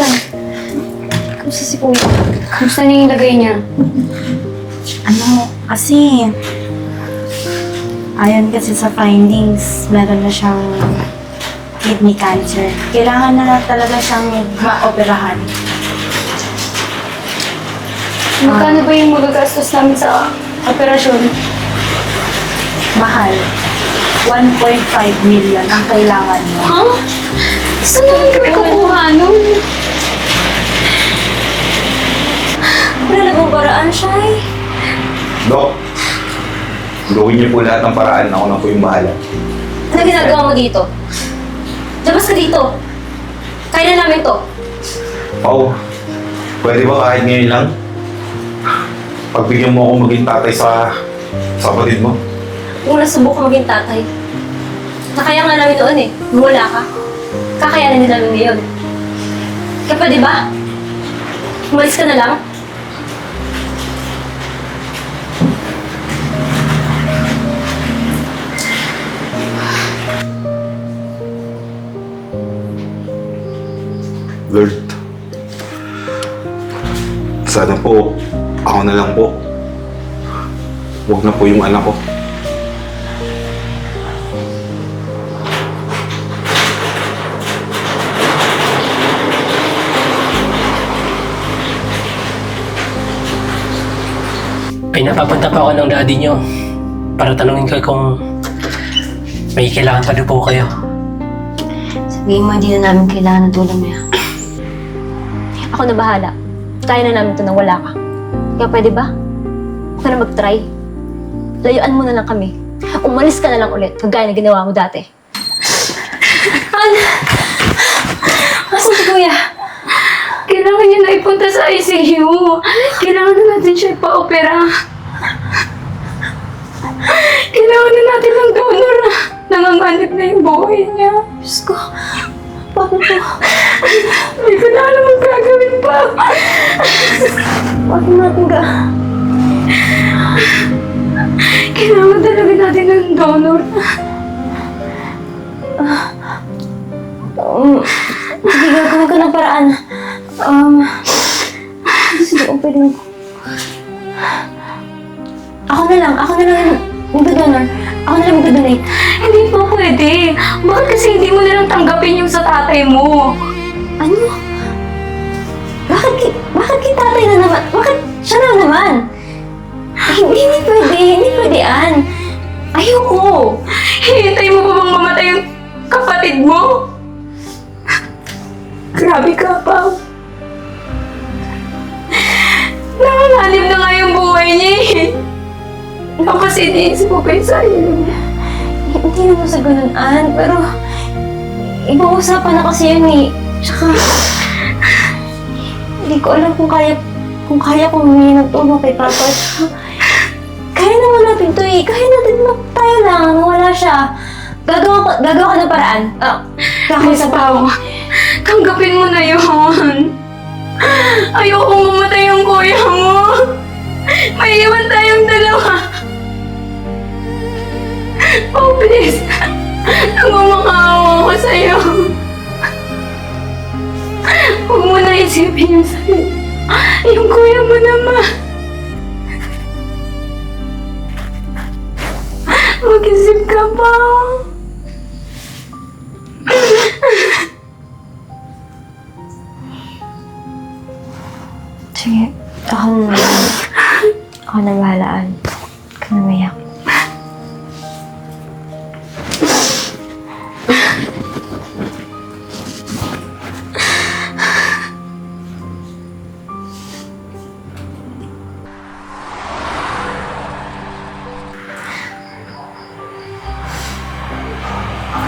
siya. Kamusta si Kuya? Kamusta na yung lagay niya? Ano, kasi... Ayon kasi sa findings, meron na siyang kidney cancer. Kailangan na lang talaga siyang maoperahan. Magkano ba yung magagastos namin sa operasyon? Mahal. 1.5 million ang kailangan mo. Ha? Saan namin kami kukuha nun? Paraan siya eh. Dok, gawin niyo po lahat ng paraan. Ako na po yung bahala. Ano ginagawa mo dito? Labas ka dito. Kaya na namin to. Pao, pwede ba kahit ngayon lang? Pagbigyan mo ako maging tatay sa, sa kapatid mo. Kung nasubok ka maging tatay. Nakaya nga namin noon eh. Nung wala ka. Kakayanan din namin ngayon. Kaya pwede ba? Umalis ka na lang? Sana po, ako na lang po. Huwag na po yung anak ko. Ay, napapunta pa ako ng daddy nyo para tanungin ko kung may kailangan pa doon po kayo. Sabihin mo, hindi na namin kailangan ng tulong niya. Ako na bahala. Kaya na namin ito nang wala ka. Kaya pwede ba? Huwag ka na mag-try. Layuan mo na lang kami. Umalis ka na lang ulit, kagaya na ginawa mo dati. An! Asan si Kuya? Kailangan niya na ipunta sa ICU. Kailangan na natin siya ipa-opera. Kailangan na natin ng donor. Nanganganib na yung buhay niya. Diyos ko. Bakit po? Hindi ko na alam ang gagawin pa. Bakit natin ka? Kailangan talaga natin ng donor. Um, sige, gagawin ko ng paraan. Um, sige, kung pwede mo. Ako na lang, ako na lang yung mag-donor. Ako na lang mag-donate. Hindi po pwede. Bakit kasi hindi mo na lang tanggapin yung sa tatay mo? Ano? Bakit, ki- bakit kay tatay na naman? Bakit siya na naman? Eh, Hindi, hindi pwede. Hindi pwede, Ann. Ayoko. Hihintay mo pa bang mamatay yung kapatid mo? Grabe ka, Pao. Nanganganib na nga yung buhay niya eh. Baka kasi iniisip pa yung sarili niya. Hindi naman sa ganun, Ann. Pero, ibang usapan na kasi yun eh. Tsaka, hindi ko alam kung kaya, kung kaya kong humingi ng tulong kay Papa. Tsaka, kaya naman natin to eh. Kaya natin na tayo lang wala siya. Gagawa, ko- gagawa ka ng paraan. Ah, kakausap Pao. Tanggapin mo na yun. Ayoko mamatay yung kuya mo. May iwan tayong dalawa. Oh, please. Nagmamakaawa ko sa'yo. Huwag mo na isipin yung sarili. Yung kuya mo naman. Mag-isip ka pa.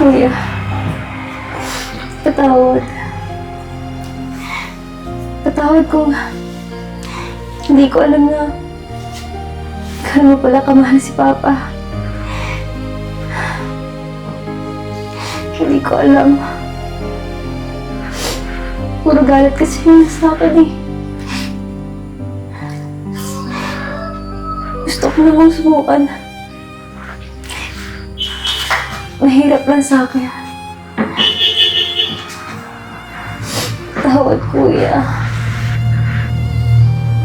Kuya. Patawad. Patawad kung hindi ko alam na mo pala kamahal si Papa. Hindi ko alam. Puro galit kasi yung sa akin eh. Gusto ko namang subukan. Mahirap lang sa akin. Patawad, kuya.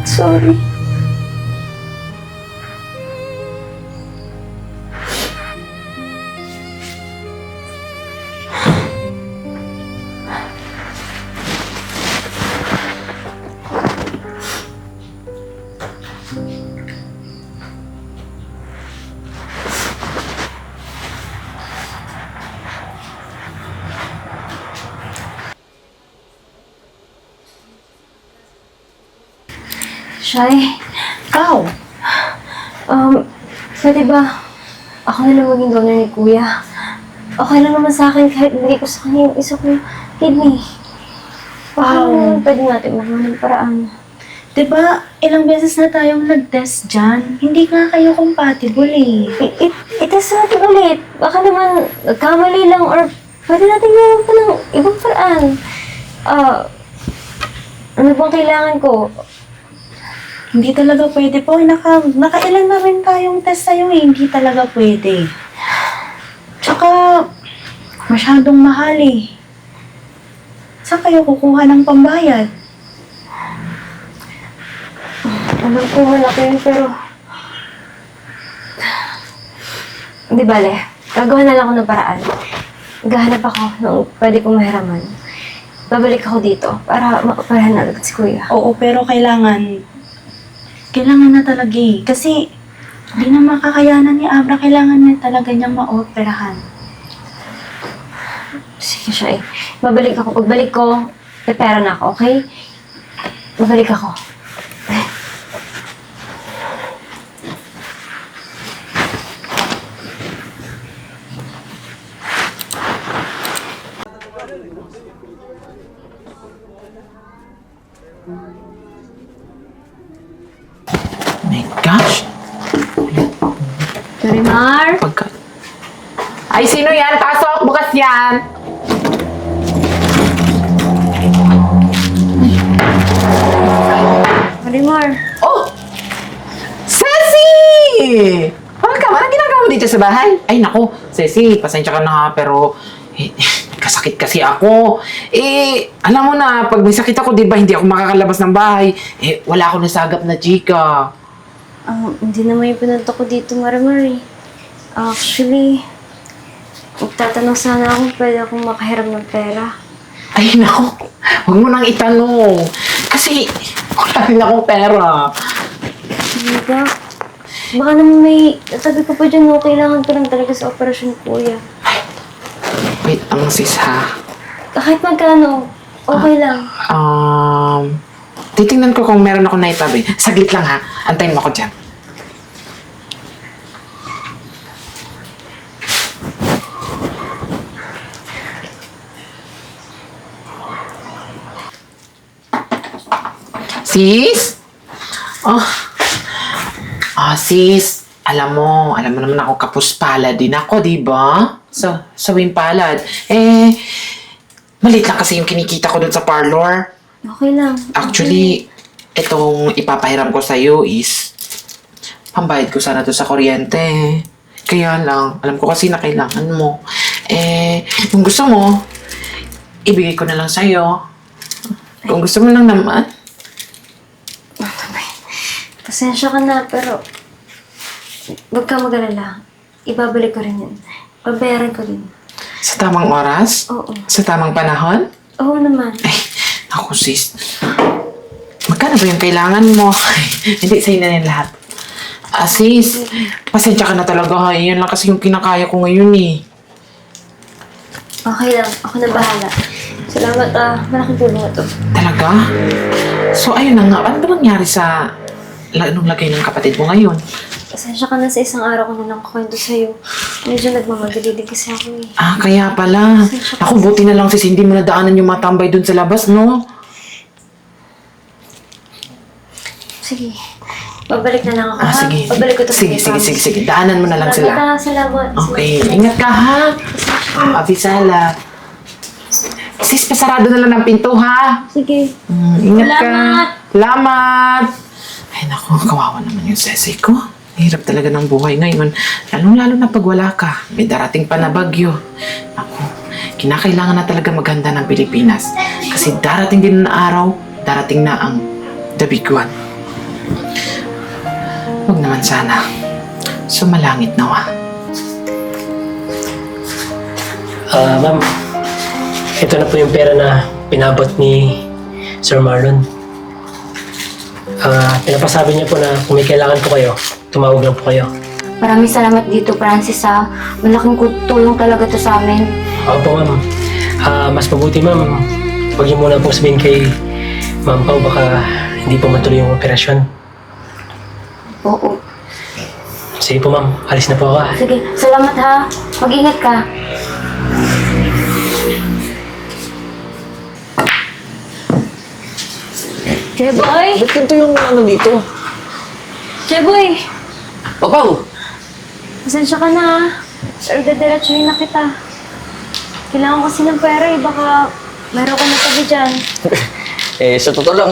Sorry. Shy, Ikaw? um, pwede ba ako na lang maging donor ni kuya? Okay lang naman sa akin kahit hindi ko sa kanya yung isa kong kidney. Baka Wow. pwede natin magawa ng paraan. Diba, ilang beses na tayong nag-test dyan. Hindi nga kayo compatible eh. I- i- Itas natin ulit. Baka naman nagkamali lang or pwede natin gawin pa ng ibang paraan. Ah, ano bang kailangan ko? Hindi talaga pwede po. Naka, nakailan na rin tayong test sa'yo eh. Hindi talaga pwede. Tsaka, masyadong mahal eh. Saan kayo kukuha ng pambayad? Alam ko malaki yun, pero... Hindi bale. Gagawa na lang ako ng paraan. Gahanap ako ng pwede kong mahiraman. Babalik ako dito para maoperahan na agad si kuya. Oo, pero kailangan, kailangan na talaga eh. Kasi, hindi na makakayanan ni Abra. Kailangan niya talaga niyang maoperahan. Sige siya eh. Babalik ako. Pagbalik ko, pera na ako, okay? Babalik ako. my gosh. Marimar! Pagka... Ay, sino yan? Pasok! Bukas yan! Marimar! Oh! Ceci! Welcome! Anong ginagawa mo dito sa bahay? Ay, naku. Ceci, pasensya ka na pero... Eh, kasakit kasi ako. Eh, alam mo na, pag may sakit ako, di ba, hindi ako makakalabas ng bahay. Eh, wala ako nasagap na chika. Um, hindi naman yung pinunta ko dito, Marimar eh. Actually, magtatanong sana ako pwede akong makahiram ng pera. Ay, naku. Huwag mo nang itanong. Kasi, wala rin akong pera. Hindi ba? Baka naman may natabi ko pa dyan, no? Kailangan ko lang talaga sa operasyon kuya. Wait, ang sis ha. Kahit magkano, okay lang. Um, titingnan ko kung meron ako naitabi. Saglit lang ha. Antayin mo ako dyan. Sis? Oh. Ah, sis. Alam mo, alam mo naman ako kapuspala din ako, di ba? Sa, sa palad. Eh, malit lang kasi yung kinikita ko dun sa parlor. Okay lang. Actually, itong ipapahiram ko sa'yo is pambayad ko sana to sa kuryente. Kaya lang, alam ko kasi na kailangan mo. Eh, kung gusto mo, ibigay ko na lang sa'yo. Kung gusto mo lang naman. Pasensya ka na, pero huwag ka mag-alala. Ibabalik ko rin yun. Babayaran ko din. Sa tamang oras? Oo. Sa tamang panahon? Oo naman. Ay, ako sis. Magkano ba yung kailangan mo? Hindi, sa'yo na yan lahat. Ah, sis, pasensya ka na talaga ha. Yan lang kasi yung kinakaya ko ngayon eh. Okay lang. Ako na bahala. Salamat ah. Malaking tulong ito. Talaga? So, ayun na nga. Ano ba nangyari sa anong lagay ng kapatid mo ngayon? Pasensya ka na sa isang araw ko na lang kukwento sa'yo. Medyo nagmamagalili kasi ako eh. Ah, kaya pala. Ako, buti na lang sis, hindi mo nadaanan yung matambay dun sa labas, no? Sige. Babalik na lang ako Ah, ha. sige. Babalik ko to Sige, sige, sige, sige. Daanan mo na lang sila. Salamat. Salamat. Okay, ingat ka ha. Ah, Abisala. Sis, pasarado na lang ng pinto ha. Sige. Mm, ingat Salamat. ka. Salamat. Ay, naku, kawawa naman yung sesi ko. Hirap talaga ng buhay ngayon. Lalong-lalo na pag wala ka. May darating pa na bagyo. Ako, kinakailangan na talaga maganda ng Pilipinas. Kasi darating din na araw, darating na ang the big one. Huwag naman sana. Sumalangit nawa. Ah, ma'am. Ito na po yung pera na pinabot ni Sir Marlon. Ah, pinapasabi niya po na kung may kailangan po kayo, tumawag lang po kayo. Maraming salamat dito, Francis, ha. Malaking ku- tulong talaga to sa amin. Opo, ma'am. Ah, mas mabuti, ma'am. Huwag niyo muna pong sabihin kay Ma'am Pao, baka hindi po matuloy yung operasyon. Oo. Sige po, ma'am. Alis na po ako. ah. Sige, salamat ha. Mag-ingat ka. Jeboy! Ba't ganito yung ano dito? Jeboy! Papaw! Pasensya ka na ha. Pero dadiretsuhin na kita. Kailangan kasi ng pera eh. Baka meron ka na tabi dyan. Eh, sa totoo lang,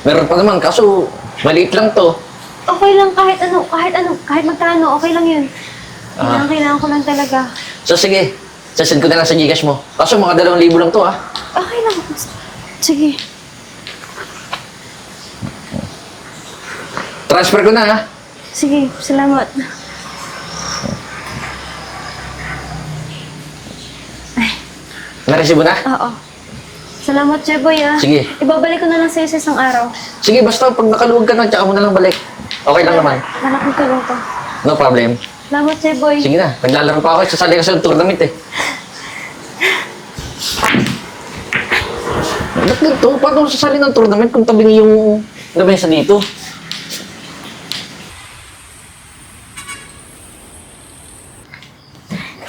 meron pa naman, kaso maliit lang to. Okay lang kahit ano, kahit ano, kahit magkano, okay lang yun. Kailangan, kailangan ko lang talaga. So sige, sasend ko na lang sa Gcash mo. Kaso mga dalawang libo lang to ah. Okay lang. Sige. Transfer ko na ah. Sige, salamat. Naresibo na? Oo. Salamat, Jeboy, ah. Sige. Ibabalik ko na lang sa'yo sa isang araw. Sige, basta pag nakaluwag ka na, tsaka mo na lang balik. Okay lang naman. Malaking tulong to. No problem. Salamat, Jeboy. Sige na, naglalaro pa ako. Sasali ka sa tournament eh. Ba't ganito? Paano ako sasali ng tournament kung tabi niyo yung lamesa dito?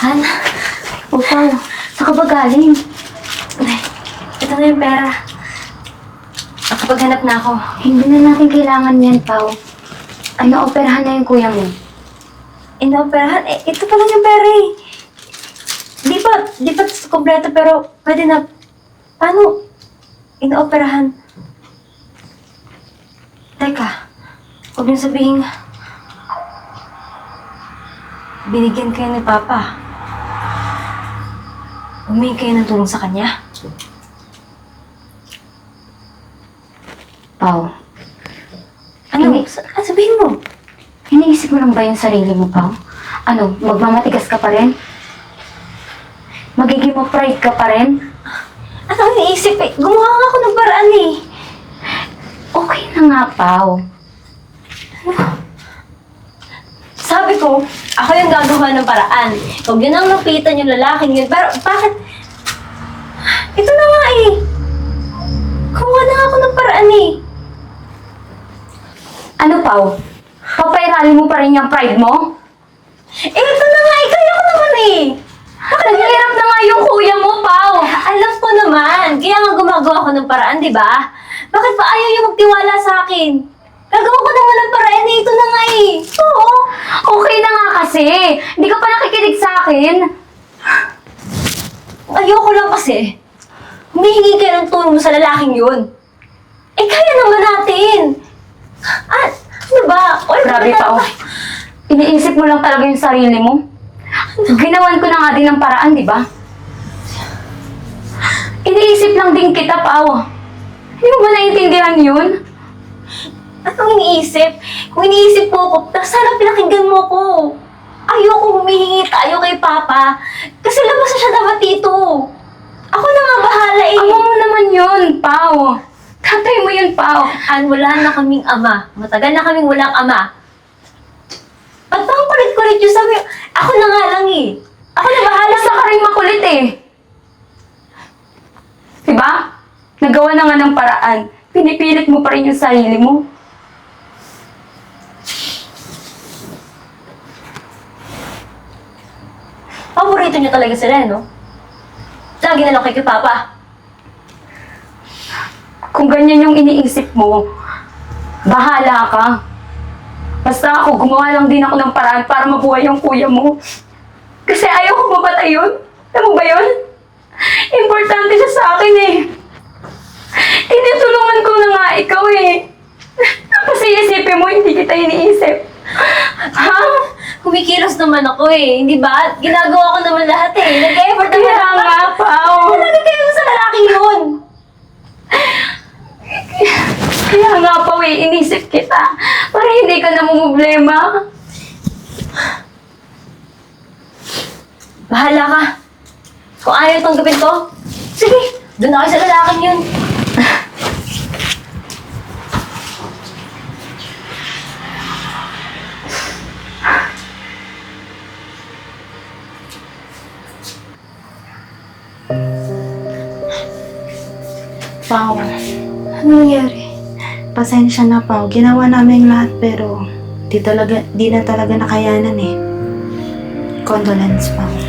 Han, upaw. Saan ka ba galing? Ay, ito na yung pera. Nakapaghanap na ako. Hindi na natin kailangan yan, Pao. Ano, operahan na yung kuya mo. Inooperahan? Eh, ito pa lang yung pera eh. Di pa, di pa kompleto pero pwede na. Paano? Inooperahan? Teka, huwag niyo sabihin binigyan kayo ni Papa. Humingi kayo ng tulong sa kanya. Pao. Ano? Sa- ah, sabihin mo. Iniisip mo lang ba yung sarili mo, Pao? Ano, magmamatigas ka pa rin? Magiging ma-pride ka pa rin? Ano iniisip eh? Gumawa nga ako ng paraan eh. Okay na nga, Pao. Sabi ko, ako yung gagawa ng paraan. Huwag yun ang lapitan yung lalaking yun. Pero bakit? Ito na nga eh. Gumawa na ako ng paraan eh. Ano, Pao? Papairali mo pa rin yung pride mo? Eh, ito na nga eh. Kaya ko naman eh. Naghihirap na nga yung kuya mo, Pao. Alam ko naman. Kaya nga gumagawa ko ng paraan, di ba? Bakit pa ayaw yung magtiwala sa akin? Gagawa ko naman ng paraan eh. Ito na nga eh. Oo. Okay na nga kasi. Hindi ka pa nakikinig sa akin. Ayoko lang kasi. Humihingi kayo ng tulong sa lalaking yun. Eh, kaya naman natin. Ah, ano ba? Wala Grabe, Pao. tayo- Iniisip mo lang talaga yung sarili mo? Ginawan ko na nga din ng paraan, di ba? Iniisip lang din kita, Pao. Hindi mo ba naiintindihan yun? Anong iniisip? Kung iniisip ko ako, sana pinakinggan mo ko. Ayoko humihingi tayo kay Papa. Kasi labas na siya dapat dito. Ako na nga bahala eh. Ama mo naman yun, Pao. Tatay mo yun, Pao. An, wala na kaming ama. Matagal na kaming walang ama. Ba't ba ang kulit-kulit yung sabi? Ako na nga lang eh. Ako na bahala Basta ka rin makulit eh. Diba? Nagawa na nga ng paraan. Pinipilit mo pa rin yung sarili mo. Paborito niyo talaga sila, no? Lagi na lang kay kay Papa. Kung ganyan yung iniisip mo, bahala ka. Basta ako, gumawa lang din ako ng paraan para mabuhay yung kuya mo. Kasi ayaw ko mamatay yun. Alam mo ba yun? Importante siya sa akin eh. Tinutulungan ko na nga ikaw eh. Tapos iisipin mo, hindi kita iniisip. Ha? Kumikilos naman ako eh. Hindi ba? Ginagawa ko naman lahat eh. Nag-effort naman Kaya ako. nga, Pao. Talaga kayo sa lalaking yun. Iniisip kita para hindi ka na problema. Bahala ka. Kung ayaw tanggapin to, sige, doon ako sa lalaking yun. Pao, Ano nangyari? Pasensya na Pao. Ginawa namin lahat pero di talaga, di na talaga nakayanan eh. Condolence, Pao.